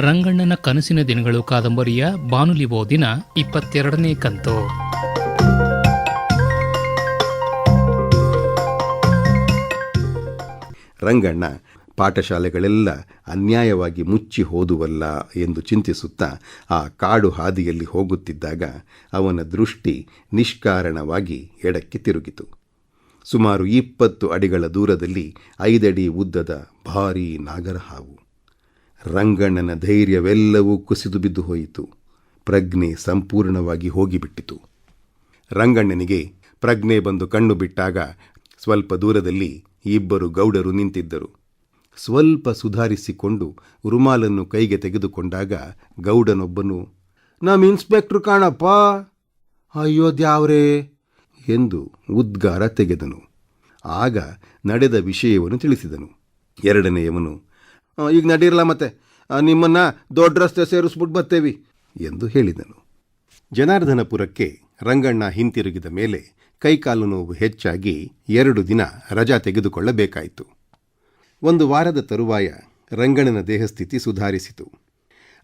ರಂಗಣ್ಣನ ಕನಸಿನ ದಿನಗಳು ಕಾದಂಬರಿಯ ಬಾನುಲಿ ಓದಿನ ಇಪ್ಪತ್ತೆರಡನೇ ಕಂತು. ರಂಗಣ್ಣ ಪಾಠಶಾಲೆಗಳೆಲ್ಲ ಅನ್ಯಾಯವಾಗಿ ಮುಚ್ಚಿ ಹೋದುವಲ್ಲ ಎಂದು ಚಿಂತಿಸುತ್ತಾ ಆ ಕಾಡು ಹಾದಿಯಲ್ಲಿ ಹೋಗುತ್ತಿದ್ದಾಗ ಅವನ ದೃಷ್ಟಿ ನಿಷ್ಕಾರಣವಾಗಿ ಎಡಕ್ಕೆ ತಿರುಗಿತು. ಸುಮಾರು ಇಪ್ಪತ್ತು ಅಡಿಗಳ ದೂರದಲ್ಲಿ ಐದಡಿ ಉದ್ದದ ಭಾರೀ ನಾಗರಹಾವು. ರಂಗಣ್ಣನ ಧೈರ್ಯವೆಲ್ಲವೂ ಕುಸಿದು ಬಿದ್ದು ಹೋಯಿತು. ಪ್ರಜ್ಞೆ ಸಂಪೂರ್ಣವಾಗಿ ಹೋಗಿಬಿಟ್ಟಿತು. ರಂಗಣ್ಣನಿಗೆ ಪ್ರಜ್ಞೆ ಬಂದು ಕಣ್ಣು ಬಿಟ್ಟಾಗ ಸ್ವಲ್ಪ ದೂರದಲ್ಲಿ ಇಬ್ಬರು ಗೌಡರು ನಿಂತಿದ್ದರು. ಸ್ವಲ್ಪ ಸುಧಾರಿಸಿಕೊಂಡು ರುಮಾಲನ್ನು ಕೈಗೆ ತೆಗೆದುಕೊಂಡಾಗ ಗೌಡನೊಬ್ಬನು ನಮ್ಮ ಇನ್ಸ್ಪೆಕ್ಟ್ರು ಕಾಣಪ್ಪ! ಅಯ್ಯೋ ದ್ಯಾವ್ರೇ ಎಂದು ಉದ್ಗಾರ ತೆಗೆದನು. ಆಗ ನಡೆದ ವಿಷಯವನ್ನು ತಿಳಿಸಿದನು. ಎರಡನೆಯವನು "ಆ, ಈಗ ನಡೀರಲ್ಲ ಮತ್ತೆ. ನಿಮ್ಮನ್ನ ದೊಡ್ಡ ರಸ್ತೆ ಸೇರಿಸ್ಬಿಟ್ಟು ಬರ್ತೇವಿ ಎಂದು ಹೇಳಿದನು. ಜನಾರ್ದನಪುರಕ್ಕೆ ರಂಗಣ್ಣ ಹಿಂತಿರುಗಿದ ಮೇಲೆ ಕೈಕಾಲು ನೋವು ಹೆಚ್ಚಾಗಿ ಎರಡು ದಿನ ರಜಾ ತೆಗೆದುಕೊಳ್ಳಬೇಕಾಯಿತು. ಒಂದು ವಾರದ ತರುವಾಯ ರಂಗಣ್ಣನ ದೇಹಸ್ಥಿತಿ ಸುಧಾರಿಸಿತು.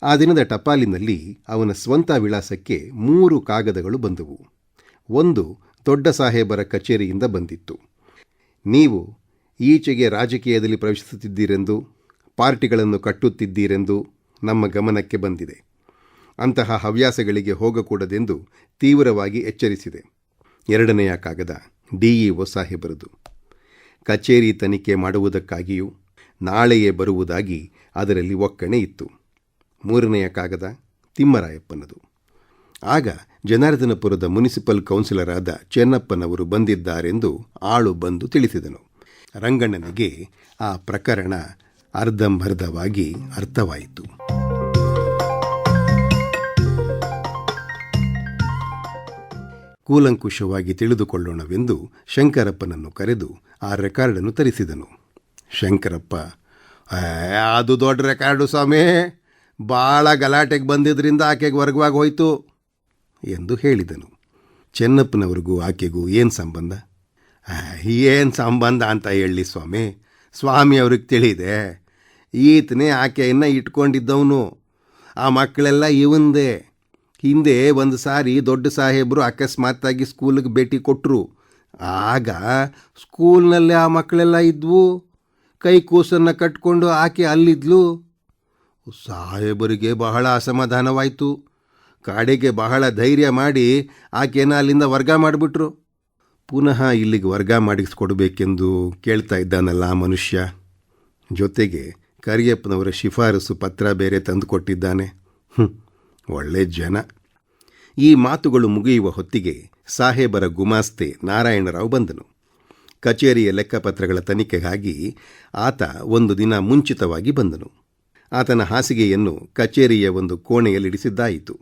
ಆ ದಿನದ ಟಪಾಲಿನಲ್ಲಿ ಅವನ ಸ್ವಂತ ವಿಳಾಸಕ್ಕೆ ಮೂರು ಕಾಗದಗಳು ಬಂದವು. ಒಂದು ದೊಡ್ಡ ಸಾಹೇಬರ ಕಚೇರಿಯಿಂದ ಬಂದಿತ್ತು. ನೀವು ಈಚೆಗೆ ರಾಜಕೀಯದಲ್ಲಿ ಪ್ರವೇಶಿಸುತ್ತಿದ್ದೀರೆಂದು ಪಾರ್ಟಿಗಳನ್ನು ಕಟ್ಟುತ್ತಿದ್ದೀರೆಂದು ನಮ್ಮ ಗಮನಕ್ಕೆ ಬಂದಿದೆ. ಅಂತಹ ಹವ್ಯಾಸಗಳಿಗೆ ಹೋಗಕೂಡದೆಂದು ತೀವ್ರವಾಗಿ ಎಚ್ಚರಿಸಿದೆ. ಎರಡನೆಯ ಕಾಗದ ಡಿಇಒ ಸಾಹೇಬರದು ಕಚೇರಿ ತನಿಖೆ ಮಾಡುವುದಕ್ಕಾಗಿಯೂ ನಾಳೆಯೇ ಬರುವುದಾಗಿ ಅದರಲ್ಲಿ ಒಕ್ಕಣೆ ಇತ್ತು. ಮೂರನೆಯ ಕಾಗದ ತಿಮ್ಮರಾಯಪ್ಪನದು. ಆಗ ಜನಾರ್ದನಪುರದ ಮುನಿಸಿಪಲ್ ಕೌನ್ಸಿಲರಾದ ಚೆನ್ನಪ್ಪನವರು ಬಂದಿದ್ದಾರೆಂದು ಆಳು ಬಂದು ತಿಳಿಸಿದನು. ರಂಗಣ್ಣನಿಗೆ ಆ ಪ್ರಕರಣ ಅರ್ಧಂಬರ್ಧವಾಗಿ ಅರ್ಥವಾಯಿತು. ಕೂಲಂಕುಷವಾಗಿ ತಿಳಿದುಕೊಳ್ಳೋಣವೆಂದು ಶಂಕರಪ್ಪನನ್ನು ಕರೆದು ಆ ರೆಕಾರ್ಡನ್ನು ತರಿಸಿದನು. ಶಂಕರಪ್ಪ "ಏ, ಅದು ದೊಡ್ಡ ರೆಕಾರ್ಡು ಸ್ವಾಮಿ. ಭಾಳ ಗಲಾಟೆಗೆ ಬಂದಿದ್ದರಿಂದ ಆಕೆಗೆ ವರ್ಗವಾಗಿ ಹೋಯಿತು ಎಂದು ಹೇಳಿದನು. ಚೆನ್ನಪ್ಪನವ್ರಿಗೂ ಆಕೆಗೂ ಏನು ಸಂಬಂಧ? ಏನು ಸಂಬಂಧ ಅಂತ ಹೇಳಿ ಸ್ವಾಮಿ. ಸ್ವಾಮಿ ಅವ್ರಿಗೆ ತಿಳಿದೆ. ಈತನೇ ಆಕೆಯನ್ನು ಇಟ್ಕೊಂಡಿದ್ದವನು. ಆ ಮಕ್ಕಳೆಲ್ಲ ಇವಂದೇ. ಹಿಂದೆ ಒಂದು ಸಾರಿ ದೊಡ್ಡ ಸಾಹೇಬರು ಅಕಸ್ಮಾತ್ತಾಗಿ ಸ್ಕೂಲಿಗೆ ಭೇಟಿ ಕೊಟ್ಟರು ಆಗ ಸ್ಕೂಲ್ನಲ್ಲಿ ಆ ಮಕ್ಕಳೆಲ್ಲ ಇದ್ವು. ಕೈ ಕೂಸನ್ನು ಕಟ್ಕೊಂಡು ಆಕೆ ಅಲ್ಲಿದ್ಲು. ಸಾಹೇಬರಿಗೆ ಬಹಳ ಅಸಮಾಧಾನವಾಯಿತು. ಕಾಡೆಗೆ ಬಹಳ ಧೈರ್ಯ ಮಾಡಿ ಆಕೆನ ಅಲ್ಲಿಂದ ವರ್ಗ ಮಾಡಿಬಿಟ್ರು. ಪುನಃ ಇಲ್ಲಿಗೆ ವರ್ಗ ಮಾಡಿಸ್ಕೊಡ್ಬೇಕೆಂದು ಕೇಳ್ತಾ ಇದ್ದಾನಲ್ಲ ಆ ಮನುಷ್ಯ. ಜೊತೆಗೆ ಕರಿಯಪ್ಪನವರ ಶಿಫಾರಸು ಪತ್ರ ಬೇರೆ ತಂದುಕೊಟ್ಟಿದ್ದಾನೆ ಹ್ಞೂ ಒಳ್ಳೆ ಜನ. ಈ ಮಾತುಗಳು ಮುಗಿಯುವ ಹೊತ್ತಿಗೆ ಸಾಹೇಬರ ಗುಮಾಸ್ತೆ ನಾರಾಯಣರಾವ್ ಬಂದನು. ಕಚೇರಿಯ ಲೆಕ್ಕಪತ್ರಗಳ ತನಿಖೆಗಾಗಿ ಆತ ಒಂದು ದಿನ ಮುಂಚಿತವಾಗಿ ಬಂದನು. ಆತನ ಹಾಸಿಗೆಯನ್ನು ಕಚೇರಿಯ ಒಂದು ಕೋಣೆಯಲ್ಲಿಡಿಸಿದ್ದಾಯಿತು.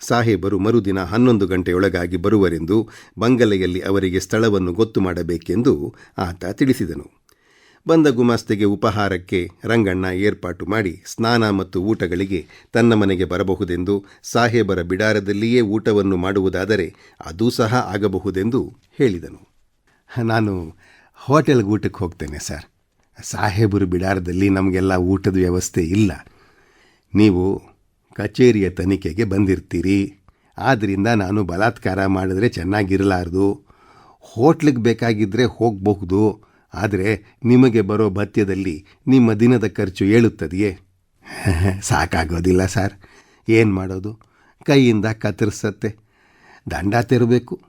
ಸಾಹೇಬರು ಮರುದಿನ ಹನ್ನೊಂದು ಗಂಟೆಯೊಳಗಾಗಿ ಬರುವರೆಂದು ಬಂಗಲೆಯಲ್ಲಿ ಅವರಿಗೆ ಸ್ಥಳವನ್ನು ಗೊತ್ತು ಮಾಡಬೇಕೆಂದು ಆತ ತಿಳಿಸಿದನು. ಬಂದ ಗುಮಾಸ್ತೆಗೆ ಉಪಹಾರಕ್ಕೆ ರಂಗಣ್ಣ ಏರ್ಪಾಟು ಮಾಡಿ ಸ್ನಾನ ಮತ್ತು ಊಟಗಳಿಗೆ ತನ್ನ ಮನೆಗೆ ಬರಬಹುದೆಂದು ಸಾಹೇಬರ ಬಿಡಾರದಲ್ಲಿಯೇ ಊಟವನ್ನು ಮಾಡುವುದಾದರೆ ಅದೂ ಸಹ ಆಗಬಹುದೆಂದು ಹೇಳಿದನು. ನಾನು ಹೋಟೆಲ್ಗೆ ಊಟಕ್ಕೆ ಹೋಗ್ತೇನೆ ಸರ್. ಸಾಹೇಬರು ಬಿಡಾರದಲ್ಲಿ ನಮಗೆಲ್ಲ ಊಟದ ವ್ಯವಸ್ಥೆ ಇಲ್ಲ. ನೀವು ಕಚೇರಿಯ ತನಿಖೆಗೆ ಬಂದಿರ್ತೀರಿ. ಆದ್ದರಿಂದ ನಾನು ಬಲಾತ್ಕಾರ ಮಾಡಿದ್ರೆ ಚೆನ್ನಾಗಿರಲಾರ್ದು. ಹೋಟ್ಲಿಗೆ ಬೇಕಾಗಿದ್ದರೆ ಹೋಗಬಹುದು. ಆದರೆ ನಿಮಗೆ ಬರೋ ಭತ್ಯದಲ್ಲಿ ನಿಮ್ಮ ದಿನದ ಖರ್ಚು ಏಳುತ್ತದೆಯೇ? ಸಾಕಾಗೋದಿಲ್ಲ ಸರ್. ಏನು ಮಾಡೋದು? ಕೈಯಿಂದ ಕತ್ತರಿಸತ್ತೆ. ದಂಡ ತೆರಬೇಕು.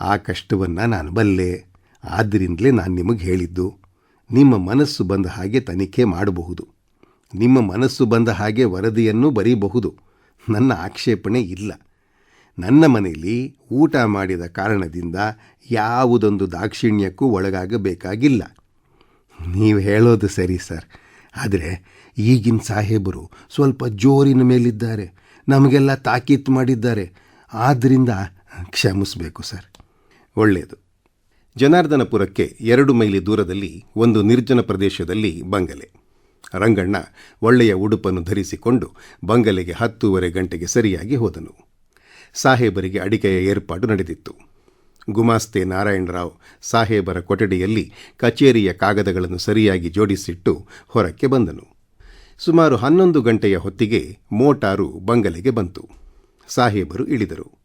ಆ ಕಷ್ಟವನ್ನು ನಾನು ಬಲ್ಲೆ. ಆದ್ದರಿಂದಲೇ ನಾನು ನಿಮಗೆ ಹೇಳಿದ್ದು. ನಿಮ್ಮ ಮನಸ್ಸು ಬಂದ ಹಾಗೆ ತನಿಖೆ ಮಾಡಬಹುದು. ನಿಮ್ಮ ಮನಸ್ಸು ಬಂದ ಹಾಗೆ ವರದಿಯನ್ನು ಬರೀಬಹುದು. ನನ್ನ ಆಕ್ಷೇಪಣೆ ಇಲ್ಲ. ನನ್ನ ಮನೆಯಲ್ಲಿ ಊಟ ಮಾಡಿದ ಕಾರಣದಿಂದ ಯಾವುದೊಂದು ದಾಕ್ಷಿಣ್ಯಕ್ಕೂ ಒಳಗಾಗಬೇಕಾಗಿಲ್ಲ. ನೀವು ಹೇಳೋದು ಸರಿ ಸರ್. ಆದರೆ ಈಗಿನ ಸಾಹೇಬರು ಸ್ವಲ್ಪ ಜೋರಿನ ಮೇಲಿದ್ದಾರೆ. ನಮಗೆಲ್ಲ ತಾಕೀತು ಮಾಡಿದ್ದಾರೆ. ಆದ್ದರಿಂದ ಕ್ಷಮಿಸಬೇಕು ಸರ್. ಒಳ್ಳೆಯದು ಜನಾರ್ದನಪುರಕ್ಕೆ ಎರಡು ಮೈಲಿ ದೂರದಲ್ಲಿ ಒಂದು ನಿರ್ಜನ ಪ್ರದೇಶದಲ್ಲಿ ಬಂಗಲೆ. ರಂಗಣ್ಣ ಒಳ್ಳೆಯ ಉಡುಪನ್ನು ಧರಿಸಿಕೊಂಡು ಬಂಗಲೆಗೆ ಹತ್ತೂವರೆ ಗಂಟೆಗೆ ಸರಿಯಾಗಿ ಹೋದನು. ಸಾಹೇಬರಿಗೆ ಅಡಿಕೆಯ ಏರ್ಪಾಡು ನಡೆದಿತ್ತು. ಗುಮಾಸ್ತೆ ನಾರಾಯಣರಾವ್ ಸಾಹೇಬರ ಕೊಠಡಿಯಲ್ಲಿ ಕಚೇರಿಯ ಕಾಗದಗಳನ್ನು ಸರಿಯಾಗಿ ಜೋಡಿಸಿಟ್ಟು ಹೊರಕ್ಕೆ ಬಂದನು. ಸುಮಾರು ಹನ್ನೊಂದು ಗಂಟೆಯ ಹೊತ್ತಿಗೆ ಮೋಟಾರು ಬಂಗಲೆಗೆ ಬಂತು. ಸಾಹೇಬರು ಇಳಿದರು.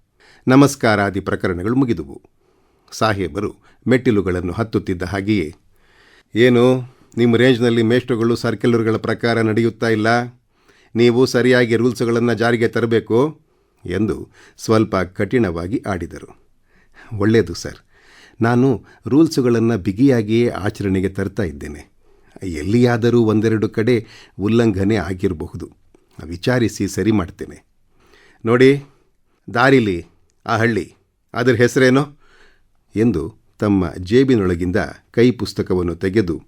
ನಮಸ್ಕಾರಾದಿ ಪ್ರಕರಣಗಳು ಮುಗಿದುವು. ಸಾಹೇಬರು ಮೆಟ್ಟಿಲುಗಳನ್ನು ಹತ್ತುತ್ತಿದ್ದ ಹಾಗೆಯೇ, ಏನು, ನಿಮ್ಮ ರೇಂಜ್ನಲ್ಲಿ ಮೇಷ್ಟ್ರುಗಳು ಸರ್ಕ್ಯುಲರ್ಗಳ ಪ್ರಕಾರ ನಡೆಯುತ್ತಾ ಇಲ್ಲ? ನೀವು ಸರಿಯಾಗಿ ರೂಲ್ಸ್ಗಳನ್ನು ಜಾರಿಗೆ ತರಬೇಕು? ಎಂದು ಸ್ವಲ್ಪ ಕಠಿಣವಾಗಿ ಆಡಿದರು. ಒಳ್ಳೆಯದು, ಸರ್. ನಾನು ರೂಲ್ಸುಗಳನ್ನು ಬಿಗಿಯಾಗಿಯೇ ಆಚರಣೆಗೆ ತರ್ತಾ ಇದ್ದೇನೆ. ಎಲ್ಲಿಯಾದರೂ ಒಂದೆರಡು ಕಡೆ ಉಲ್ಲಂಘನೆ ಆಗಿರಬಹುದು. ವಿಚಾರಿಸಿ ಸರಿ ಮಾಡ್ತೇನೆ. ನೋಡಿ, ದಾರಿಲಿ, ಆ ಹಳ್ಳಿ, ಅದರ ಹೆಸರೇನೋ? ಎಂದು ತಮ್ಮ ಜೇಬಿನೊಳಗಿಂದ ಕೈ ಪುಸ್ತಕವನ್ನು ತೆಗೆದು,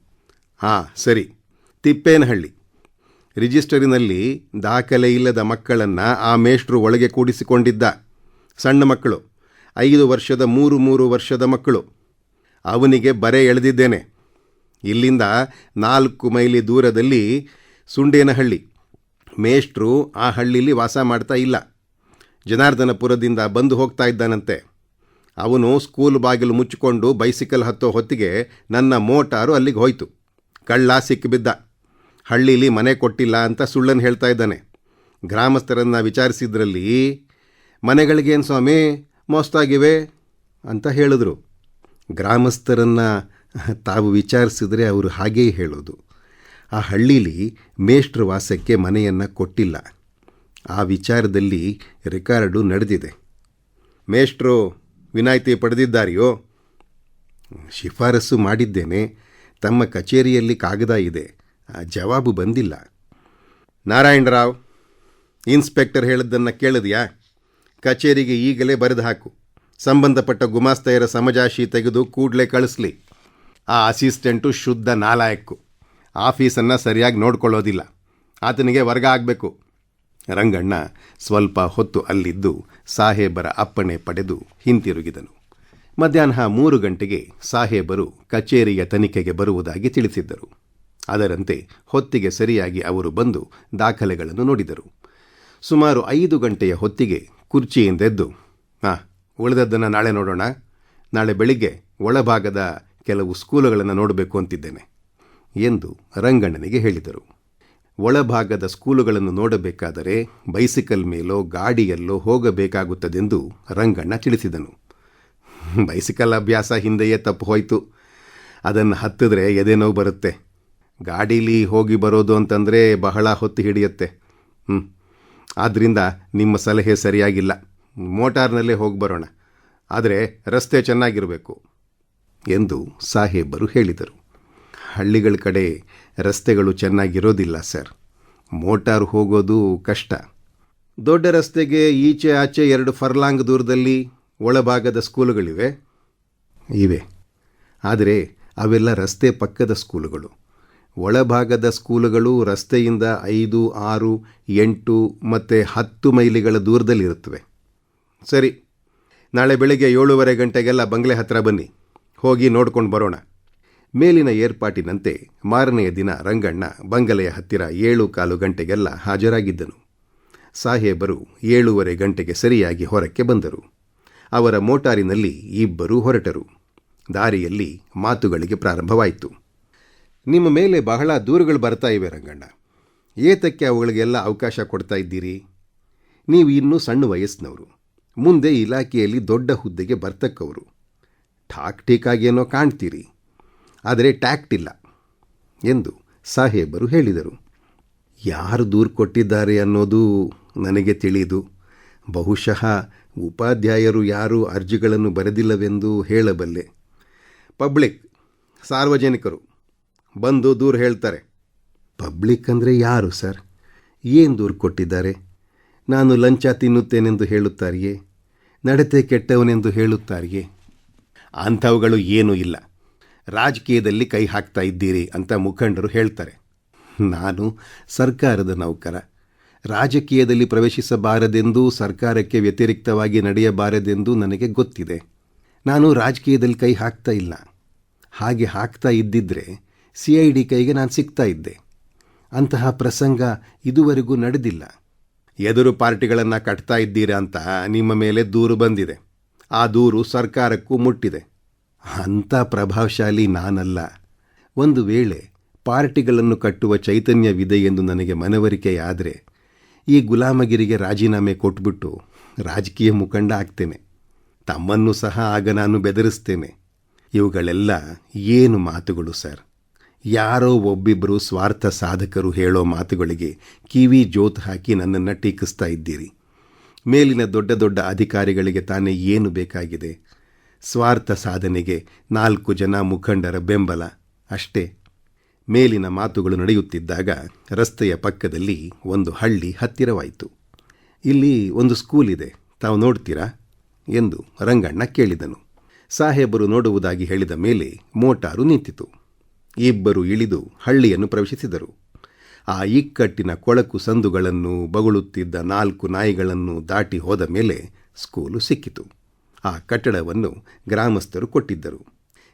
ಆ, ಸರಿ, ತಿಪ್ಪೇನಹಳ್ಳಿ ರಿಜಿಸ್ಟರಿನಲ್ಲಿ ದಾಖಲೆ ಇಲ್ಲದ ಮಕ್ಕಳನ್ನು ಆ ಮೇಷ್ಟ್ರು ಒಳಗೆ ಕೂಡಿಸಿಕೊಂಡಿದ್ದ. ಸಣ್ಣ ಮಕ್ಕಳು, ಐದು ವರ್ಷದ ಮೂರು ಮೂರು ವರ್ಷದ ಮಕ್ಕಳು. ಅವನಿಗೆ ಬರೆ ಎಳೆದಿದ್ದೇನೆ. ಇಲ್ಲಿಂದ ನಾಲ್ಕು ಮೈಲಿ ದೂರದಲ್ಲಿ ಸುಂಡೇನಹಳ್ಳಿ. ಮೇಷ್ಟ್ರು ಆ ಹಳ್ಳಿಲಿ ವಾಸ ಮಾಡ್ತಾ ಇಲ್ಲ. ಜನಾರ್ದನಪುರದಿಂದ ಬಂದು ಹೋಗ್ತಾ ಇದ್ದಾನಂತೆ. ಅವನು ಸ್ಕೂಲ್ ಬಾಗಿಲು ಮುಚ್ಚಿಕೊಂಡು ಬೈಸಿಕಲ್ ಹತ್ತೋ ಹೊತ್ತಿಗೆ ನನ್ನ ಮೋಟಾರು ಅಲ್ಲಿಗೆ ಹೋಯಿತು. ಕಳ್ಳ ಸಿಕ್ಕಿಬಿದ್ದ. ಹಳ್ಳೀಲಿ ಮನೆ ಕೊಟ್ಟಿಲ್ಲ ಅಂತ ಸುಳ್ಳನ್ನು ಹೇಳ್ತಾ ಇದ್ದಾನೆ. ಗ್ರಾಮಸ್ಥರನ್ನು ವಿಚಾರಿಸಿದ್ರಲ್ಲಿ, ಮನೆಗಳಿಗೇನು ಸ್ವಾಮಿ? ಮೋಸ್ತಾಗಿವೆ ಅಂತ ಹೇಳಿದ್ರು. ಗ್ರಾಮಸ್ಥರನ್ನು ತಾವು ವಿಚಾರಿಸಿದ್ರೆ ಅವರು ಹಾಗೇ ಹೇಳೋದು. ಆ ಹಳ್ಳೀಲಿ ಮೇಷ್ಟ್ರ ವಾಸಕ್ಕೆ ಮನೆಯನ್ನು ಕೊಟ್ಟಿಲ್ಲ. ಆ ವಿಚಾರದಲ್ಲಿ ರೆಕಾರ್ಡು ನಡೆದಿದೆ. ಮೇಷ್ಟ್ರು ವಿನಾಯಿತಿ ಪಡೆದಿದ್ದಾರೆಯೋ? ಶಿಫಾರಸು ಮಾಡಿದ್ದೇನೆ. ತಮ್ಮ ಕಚೇರಿಯಲ್ಲಿ ಕಾಗದ ಇದೆ. ಆ ಜವಾಬು ಬಂದಿಲ್ಲ. ನಾರಾಯಣರಾವ್, ಇನ್ಸ್ಪೆಕ್ಟರ್ ಹೇಳಿದ್ದನ್ನು ಕೇಳಿದ್ಯಾ? ಕಚೇರಿಗೆ ಈಗಲೇ ಬರೆದು ಹಾಕು. ಸಂಬಂಧಪಟ್ಟ ಗುಮಾಸ್ತೆಯರ ಸಮಜಾಶಿ ತೆಗೆದು ಕೂಡಲೇ ಕಳಿಸ್ಲಿ. ಆ ಅಸಿಸ್ಟೆಂಟು ಶುದ್ಧ ನಾಲಾಯಕ್ಕು. ಆಫೀಸನ್ನು ಸರಿಯಾಗಿ ನೋಡ್ಕೊಳ್ಳೋದಿಲ್ಲ. ಆತನಿಗೆ ವರ್ಗ ಆಗಬೇಕು. ರಂಗಣ್ಣ ಸ್ವಲ್ಪ ಹೊತ್ತು ಅಲ್ಲಿದ್ದು ಸಾಹೇಬರ ಅಪ್ಪಣೆ ಪಡೆದು ಹಿಂತಿರುಗಿದನು. ಮಧ್ಯಾಹ್ನ ಮೂರು ಗಂಟೆಗೆ ಸಾಹೇಬರು ಕಚೇರಿಯ ತನಿಖೆಗೆ ಬರುವುದಾಗಿ ತಿಳಿಸಿದ್ದರು. ಅದರಂತೆ ಹೊತ್ತಿಗೆ ಸರಿಯಾಗಿ ಅವರು ಬಂದು ದಾಖಲೆಗಳನ್ನು ನೋಡಿದರು. ಸುಮಾರು ಐದು ಗಂಟೆಯ ಹೊತ್ತಿಗೆ ಕುರ್ಚಿಯಿಂದೆದ್ದು ಹಾಂ ಉಳಿದದ್ದನ್ನು ನಾಳೆ ನೋಡೋಣ. ನಾಳೆ ಬೆಳಿಗ್ಗೆ ಒಳಭಾಗದ ಕೆಲವು ಸ್ಕೂಲುಗಳನ್ನು ನೋಡಬೇಕು ಅಂತಿದ್ದೇನೆ, ಎಂದು ರಂಗಣ್ಣನಿಗೆ ಹೇಳಿದರು. ಒಳಭಾಗದ ಸ್ಕೂಲುಗಳನ್ನು ನೋಡಬೇಕಾದರೆ ಬೈಸಿಕಲ್ ಮೇಲೋ ಗಾಡಿಯಲ್ಲೋ ಹೋಗಬೇಕಾಗುತ್ತದೆಂದು ರಂಗಣ್ಣ ತಿಳಿಸಿದನು. ಬೈಸಿಕಲ್ ಅಭ್ಯಾಸ ಹಿಂದೆಯೇ ತಪ್ಪು ಹೋಯಿತು. ಅದನ್ನು ಹತ್ತಿದ್ರೆ ಎದೆ ನೋವು ಬರುತ್ತೆ. ಗಾಡೀಲಿ ಹೋಗಿ ಬರೋದು ಅಂತಂದರೆ ಬಹಳ ಹೊತ್ತು ಹಿಡಿಯುತ್ತೆ. ಹ್ಞೂ ಆದ್ದರಿಂದ ನಿಮ್ಮ ಸಲಹೆ ಸರಿಯಾಗಿಲ್ಲ. ಮೋಟಾರ್ನಲ್ಲೇ ಹೋಗಿ ಬರೋಣ. ಆದರೆ ರಸ್ತೆ ಚೆನ್ನಾಗಿರಬೇಕು ಎಂದು ಸಾಹೇಬರು ಹೇಳಿದರು. ಹಳ್ಳಿಗಳ ಕಡೆ ರಸ್ತೆಗಳು ಚೆನ್ನಾಗಿರೋದಿಲ್ಲ ಸರ್. ಮೋಟಾರ್ ಹೋಗೋದು ಕಷ್ಟ. ದೊಡ್ಡ ರಸ್ತೆಗೆ ಈಚೆ ಆಚೆ ಎರಡು ಫರ್ಲಾಂಗ್ ದೂರದಲ್ಲಿ ಒಳಭಾಗದ ಸ್ಕೂಲುಗಳಿವೆ. ಇವೆ. ಆದರೆ ಅವೆಲ್ಲ ರಸ್ತೆ ಪಕ್ಕದ ಸ್ಕೂಲುಗಳು. ಒಳಭಾಗದ ಸ್ಕೂಲುಗಳು ರಸ್ತೆಯಿಂದ ಐದು, ಆರು, ಎಂಟು ಮತ್ತು ಹತ್ತು ಮೈಲಿಗಳ ದೂರದಲ್ಲಿರುತ್ತವೆ. ಸರಿ, ನಾಳೆ ಬೆಳಿಗ್ಗೆ ಏಳೂವರೆ ಗಂಟೆಗೆಲ್ಲ ಬಂಗ್ಲೆ ಹತ್ತಿರ ಬನ್ನಿ. ಹೋಗಿ ನೋಡ್ಕೊಂಡು ಬರೋಣ. ಮೇಲಿನ ಏರ್ಪಾಟಿನಂತೆ ಮಾರನೆಯ ದಿನ ರಂಗಣ್ಣ ಬಂಗಲೆಯ ಹತ್ತಿರ ಏಳು ಕಾಲು ಗಂಟೆಗೆಲ್ಲ ಹಾಜರಾಗಿದ್ದನು. ಸಾಹೇಬರು ಏಳೂವರೆ ಗಂಟೆಗೆ ಸರಿಯಾಗಿ ಹೊರಕ್ಕೆ ಬಂದರು. ಅವರ ಮೋಟಾರಿನಲ್ಲಿ ಇಬ್ಬರೂ ಹೊರಟರು. ದಾರಿಯಲ್ಲಿ ಮಾತುಗಳಿಗೆ ಪ್ರಾರಂಭವಾಯಿತು. ನಿಮ್ಮ ಮೇಲೆ ಬಹಳ ದೂರುಗಳು ಬರ್ತಾ ಇವೆ ರಂಗಣ್ಣ. ಏತಕ್ಕೆ ಅವುಗಳಿಗೆಲ್ಲ ಅವಕಾಶ ಕೊಡ್ತಾ ಇದ್ದೀರಿ? ನೀವು ಇನ್ನೂ ಸಣ್ಣ ವಯಸ್ಸಿನವರು. ಮುಂದೆ ಇಲಾಖೆಯಲ್ಲಿ ದೊಡ್ಡ ಹುದ್ದೆಗೆ ಬರ್ತಕ್ಕವರು. ಠಾಕ್ ಟೀಕಾಗೇನೋ ಕಾಣ್ತೀರಿ. ಆದರೆ ಟ್ಯಾಕ್ಟ್ ಇಲ್ಲ ಎಂದು ಸಾಹೇಬರು ಹೇಳಿದರು. ಯಾರು ದೂರು ಕೊಟ್ಟಿದ್ದಾರೆ ಅನ್ನೋದು ನನಗೆ ತಿಳಿದು ಬಹುಶಃ ಉಪಾಧ್ಯಾಯರು ಯಾರೂ ಅರ್ಜಿಗಳನ್ನು ಬರೆದಿಲ್ಲವೆಂದು ಹೇಳಬಲ್ಲೆ. ಪಬ್ಲಿಕ್, ಸಾರ್ವಜನಿಕರು ಬಂದು ದೂರು ಹೇಳ್ತಾರೆ. ಪಬ್ಲಿಕ್ ಅಂದರೆ ಯಾರು ಸರ್? ಏನು ದೂರು ಕೊಟ್ಟಿದ್ದಾರೆ? ನಾನು ಲಂಚ ತಿನ್ನುತ್ತೇನೆಂದು ಹೇಳುತ್ತಾರಿಯೇ? ನಡತೆ ಕೆಟ್ಟವನೆಂದು ಹೇಳುತ್ತಾರಿಯೇ? ಅಂಥವುಗಳು ಏನೂ ಇಲ್ಲ. ರಾಜಕೀಯದಲ್ಲಿ ಕೈ ಹಾಕ್ತಾ ಇದ್ದೀರಿ ಅಂತ ಮುಖಂಡರು ಹೇಳ್ತಾರೆ. ನಾನು ಸರ್ಕಾರದ ನೌಕರ. ರಾಜಕೀಯದಲ್ಲಿ ಪ್ರವೇಶಿಸಬಾರದೆಂದು, ಸರ್ಕಾರಕ್ಕೆ ವ್ಯತಿರಿಕ್ತವಾಗಿ ನಡೆಯಬಾರದೆಂದು ನನಗೆ ಗೊತ್ತಿದೆ. ನಾನು ರಾಜಕೀಯದಲ್ಲಿ ಕೈ ಹಾಕ್ತಾ ಇಲ್ಲ. ಹಾಗೆ ಹಾಕ್ತಾ ಇದ್ದಿದ್ರೆ ಸಿ ಐ ಡಿ ಕೈಗೆ ನಾನು ಸಿಗ್ತಾ ಇದ್ದೆ. ಅಂತಹ ಪ್ರಸಂಗ ಇದುವರೆಗೂ ನಡೆದಿಲ್ಲ. ಎದುರು ಪಾರ್ಟಿಗಳನ್ನು ಕಟ್ತಾ ಇದ್ದೀರಾ ಅಂತ ನಿಮ್ಮ ಮೇಲೆ ದೂರು ಬಂದಿದೆ. ಆ ದೂರು ಸರ್ಕಾರಕ್ಕೂ ಮುಟ್ಟಿದೆ. ಅಂಥ ಪ್ರಭಾವಶಾಲಿ ನಾನಲ್ಲ. ಒಂದು ವೇಳೆ ಪಾರ್ಟಿಗಳನ್ನು ಕಟ್ಟುವ ಚೈತನ್ಯವಿದೆ ಎಂದು ನನಗೆ ಮನವರಿಕೆಯಾದರೆ ಈ ಗುಲಾಮಗಿರಿಗೆ ರಾಜೀನಾಮೆ ಕೊಟ್ಬಿಟ್ಟು ರಾಜಕೀಯ ಮುಖಂಡ ಆಗ್ತೇನೆ. ತಮ್ಮನ್ನು ಸಹ ಆಗ ನಾನು ಬೆದರಿಸ್ತೇನೆ. ಇವುಗಳೆಲ್ಲ ಏನು ಮಾತುಗಳು, ಸರ್? ಯಾರೋ ಒಬ್ಬಿಬ್ಬರು ಸ್ವಾರ್ಥ ಸಾಧಕರು ಹೇಳೋ ಮಾತುಗಳಿಗೆ ಕಿವಿ ಜೋತ್ ಹಾಕಿ ನನ್ನನ್ನು ಟೀಕಿಸ್ತಾ ಇದ್ದೀರಿ. ಮೇಲಿನ ದೊಡ್ಡ ದೊಡ್ಡ ಅಧಿಕಾರಿಗಳಿಗೆ ತಾನೇ ಏನು ಬೇಕಾಗಿದೆ? ಸ್ವಾರ್ಥ ಸಾಧನೆಗೆ ನಾಲ್ಕು ಜನ ಮುಖಂಡರ ಬೆಂಬಲ ಅಷ್ಟೇ. ಮೇಲಿನ ಮಾತುಗಳು ನಡೆಯುತ್ತಿದ್ದಾಗ ರಸ್ತೆಯ ಪಕ್ಕದಲ್ಲಿ ಒಂದು ಹಳ್ಳಿ ಹತ್ತಿರವಾಯಿತು. ಇಲ್ಲಿ ಒಂದು ಸ್ಕೂಲ್ ಇದೆ, ತಾವು ನೋಡ್ತೀರಾ? ಎಂದು ರಂಗಣ್ಣ ಕೇಳಿದನು. ಸಾಹೇಬರು ನೋಡುವುದಾಗಿ ಹೇಳಿದ ಮೇಲೆ ಮೋಟಾರು ನಿಂತಿತು. ಇಬ್ಬರು ಇಳಿದು ಹಳ್ಳಿಯನ್ನು ಪ್ರವೇಶಿಸಿದರು. ಆ ಇಕ್ಕಟ್ಟಿನ ಕೊಳಕು ಸಂದುಗಳನ್ನು ಬಗಳುತ್ತಿದ್ದ ನಾಲ್ಕು ನಾಯಿಗಳನ್ನು ದಾಟಿ ಹೋದ ಮೇಲೆ ಸ್ಕೂಲು ಸಿಕ್ಕಿತು. ಆ ಕಟ್ಟಡವನ್ನು ಗ್ರಾಮಸ್ಥರು ಕೊಟ್ಟಿದ್ದರು.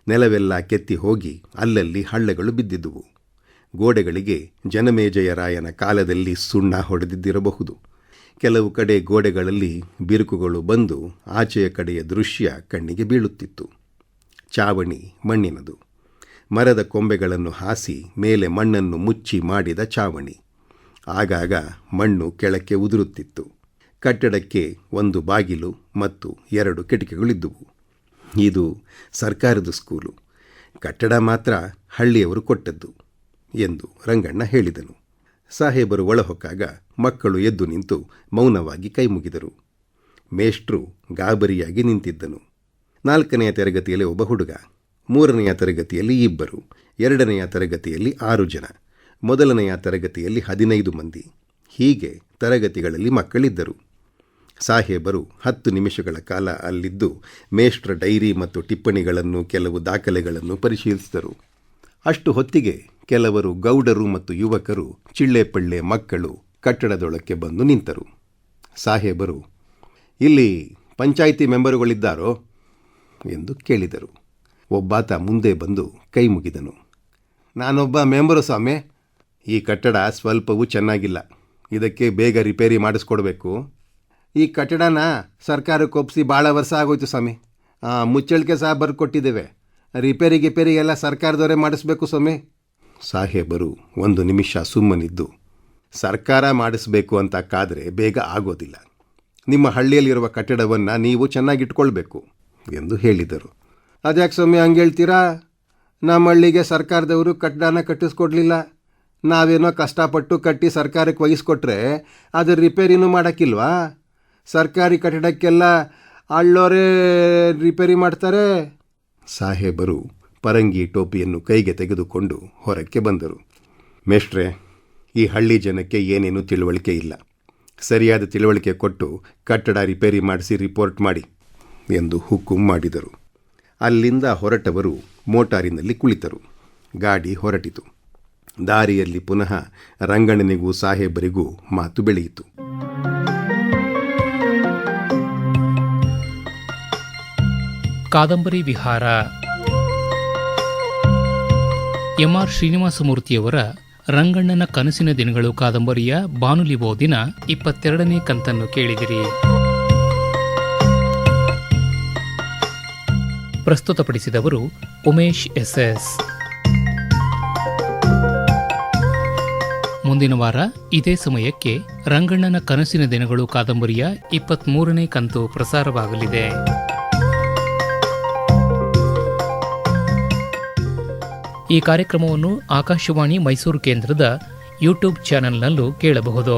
ನೆಲವೆಲ್ಲ ಕೆತ್ತಿ ಹೋಗಿ ಅಲ್ಲಲ್ಲಿ ಹಳ್ಳಗಳು ಬಿದ್ದಿದ್ದುವು. ಗೋಡೆಗಳಿಗೆ ಜನಮೇಜಯರಾಯನ ಕಾಲದಲ್ಲಿ ಸುಣ್ಣ ಹೊಡೆದಿದ್ದಿರಬಹುದು. ಕೆಲವು ಕಡೆ ಗೋಡೆಗಳಲ್ಲಿ ಬಿರುಕುಗಳು ಬಂದು ಆಚೆಯ ಕಡೆಯ ದೃಶ್ಯ ಕಣ್ಣಿಗೆ ಬೀಳುತ್ತಿತ್ತು. ಚಾವಣಿ ಮಣ್ಣಿನದು. ಮರದ ಕೊಂಬೆಗಳನ್ನು ಹಾಸಿ ಮೇಲೆ ಮಣ್ಣನ್ನು ಮುಚ್ಚಿ ಮಾಡಿದ ಚಾವಣಿ. ಆಗಾಗ ಮಣ್ಣು ಕೆಳಕ್ಕೆ ಉದುರುತ್ತಿತ್ತು. ಕಟ್ಟಡಕ್ಕೆ ಒಂದು ಬಾಗಿಲು ಮತ್ತು ಎರಡು ಕಿಟಕಿಗಳಿದ್ದುವು. ಇದು ಸರ್ಕಾರದ ಸ್ಕೂಲು. ಕಟ್ಟಡ ಮಾತ್ರ ಹಳ್ಳಿಯವರು ಕೊಟ್ಟದ್ದು ಎಂದು ರಂಗಣ್ಣ ಹೇಳಿದನು. ಸಾಹೇಬರು ಒಳಹೊಕ್ಕಾಗ ಮಕ್ಕಳು ಎದ್ದು ನಿಂತು ಮೌನವಾಗಿ ಕೈಮುಗಿದರು ಮೇಷ್ಟ್ರು ಗಾಬರಿಯಾಗಿ ನಿಂತಿದ್ದನು. ನಾಲ್ಕನೆಯ ತರಗತಿಯಲ್ಲಿ ಒಬ್ಬ ಹುಡುಗ ಮೂರನೆಯ ತರಗತಿಯಲ್ಲಿ ಇಬ್ಬರು, ಎರಡನೆಯ ತರಗತಿಯಲ್ಲಿ ಆರು ಜನ, ಮೊದಲನೆಯ ತರಗತಿಯಲ್ಲಿ ಹದಿನೈದು ಮಂದಿ. ಹೀಗೆ ತರಗತಿಗಳಲ್ಲಿ ಮಕ್ಕಳಿದ್ದರು. ಸಾಹೇಬರು ಹತ್ತು ನಿಮಿಷಗಳ ಕಾಲ ಅಲ್ಲಿದ್ದು ಮೇಷ್ಟ್ರ ಡೈರಿ ಮತ್ತು ಟಿಪ್ಪಣಿಗಳನ್ನು ಕೆಲವು ದಾಖಲೆಗಳನ್ನು ಪರಿಶೀಲಿಸಿದರು. ಅಷ್ಟು ಹೊತ್ತಿಗೆ ಕೆಲವರು ಗೌಡರು ಮತ್ತು ಯುವಕರು, ಚಿಳ್ಳೆಪಳ್ಳೆ ಮಕ್ಕಳು ಕಟ್ಟಡದೊಳಕ್ಕೆ ಬಂದು ನಿಂತರು. ಸಾಹೇಬರು, ಇಲ್ಲಿ ಪಂಚಾಯಿತಿ ಮೆಂಬರುಗಳಿದ್ದಾರೋ? ಎಂದು ಕೇಳಿದರು. ಒಬ್ಬಾತ ಮುಂದೆ ಬಂದು ಕೈ ಮುಗಿದನು. ನಾನೊಬ್ಬ ಮೆಂಬರು ಸ್ವಾಮಿ, ಈ ಕಟ್ಟಡ ಸ್ವಲ್ಪವೂ ಚೆನ್ನಾಗಿಲ್ಲ. ಇದಕ್ಕೆ ಬೇಗ ರಿಪೇರಿ ಮಾಡಿಸ್ಕೊಡ್ಬೇಕು. ಈ ಕಟ್ಟಡನ ಸರ್ಕಾರಕ್ಕೆ ಒಪ್ಪಿಸಿ ಭಾಳ ವರ್ಷ ಆಗೋಯ್ತು ಸ್ವಾಮಿ. ಮುಚ್ಚಳಿಕೆ ಸಹ ಬರ್ಕೊಟ್ಟಿದ್ದೇವೆ. ರಿಪೇರಿ ಗಿಪೇರಿ ಎಲ್ಲ ಸರ್ಕಾರದವರೇ ಮಾಡಿಸ್ಬೇಕು ಸ್ವಾಮಿ. ಸಾಹೇಬರು ಒಂದು ನಿಮಿಷ ಸುಮ್ಮನಿದ್ದು, ಸರ್ಕಾರ ಮಾಡಿಸ್ಬೇಕು ಅಂತ ಕಾದರೆ ಬೇಗ ಆಗೋದಿಲ್ಲ. ನಿಮ್ಮ ಹಳ್ಳಿಯಲ್ಲಿರುವ ಕಟ್ಟಡವನ್ನು ನೀವು ಚೆನ್ನಾಗಿಟ್ಕೊಳ್ಬೇಕು ಎಂದು ಹೇಳಿದರು. ಅದ್ಯಾಕೆ ಸ್ವಾಮಿ ಹಂಗೆ ಹೇಳ್ತೀರಾ? ನಮ್ಮ ಹಳ್ಳಿಗೆ ಸರ್ಕಾರದವರು ಕಟ್ಟಡನ ಕಟ್ಟಿಸ್ಕೊಡ್ಲಿಲ್ಲ. ನಾವೇನೋ ಕಷ್ಟಪಟ್ಟು ಕಟ್ಟಿ ಸರ್ಕಾರಕ್ಕೆ ವಹಿಸ್ಕೊಟ್ರೆ ಅದು ರಿಪೇರಿನೂ ಮಾಡೋಕ್ಕಿಲ್ವಾ? ಸರ್ಕಾರಿ ಕಟ್ಟಡಕ್ಕೆಲ್ಲ ಅಳ್ಳೋರೇ ರಿಪೇರಿ ಮಾಡ್ತಾರೆ? ಸಾಹೇಬರು ಪರಂಗಿ ಟೋಪಿಯನ್ನು ಕೈಗೆ ತೆಗೆದುಕೊಂಡು ಹೊರಕ್ಕೆ ಬಂದರು. ಮೇಷ್ಟ್ರೆ, ಈ ಹಳ್ಳಿ ಜನಕ್ಕೆ ಏನೇನು ತಿಳುವಳಿಕೆ ಇಲ್ಲ. ಸರಿಯಾದ ತಿಳುವಳಿಕೆ ಕೊಟ್ಟು ಕಟ್ಟಡ ರಿಪೇರಿ ಮಾಡಿಸಿ ರಿಪೋರ್ಟ್ ಮಾಡಿ ಎಂದು ಹುಕ್ಕುಂ ಮಾಡಿದರು. ಅಲ್ಲಿಂದ ಹೊರಟವರು ಮೋಟಾರಿನಲ್ಲಿ ಕುಳಿತರು. ಗಾಡಿ ಹೊರಟಿತು. ದಾರಿಯಲ್ಲಿ ಪುನಃ ರಂಗಣ್ಣನಿಗೂ ಸಾಹೇಬರಿಗೂ ಮಾತು ಬೆಳೆಯಿತು. ಕಾದಂಬರಿ ವಿಹಾರ. ಎಂ ಆರ್ ಶ್ರೀನಿವಾಸಮೂರ್ತಿಯವರ ರಂಗಣ್ಣನ ಕನಸಿನ ದಿನಗಳು ಕಾದಂಬರಿಯ ಬಾನುಲಿ ಓದಿನ ಇಪ್ಪತ್ತೆರಡನೇ ಕಂತನ್ನು ಕೇಳಿದಿರಿ. ಪ್ರಸ್ತುತಪಡಿಸಿದವರು ಉಮೇಶ್ ಎಸ್ಎಸ್. ಮುಂದಿನ ವಾರ ಇದೇ ಸಮಯಕ್ಕೆ ರಂಗಣ್ಣನ ಕನಸಿನ ದಿನಗಳು ಕಾದಂಬರಿಯ ಇಪ್ಪತ್ಮೂರನೇ ಕಂತು ಪ್ರಸಾರವಾಗಲಿದೆ. ಈ ಕಾರ್ಯಕ್ರಮವನ್ನು ಆಕಾಶವಾಣಿ ಮೈಸೂರು ಕೇಂದ್ರದ ಯೂಟ್ಯೂಬ್ ಚಾನೆಲ್ನಲ್ಲೂ ಕೇಳಬಹುದು.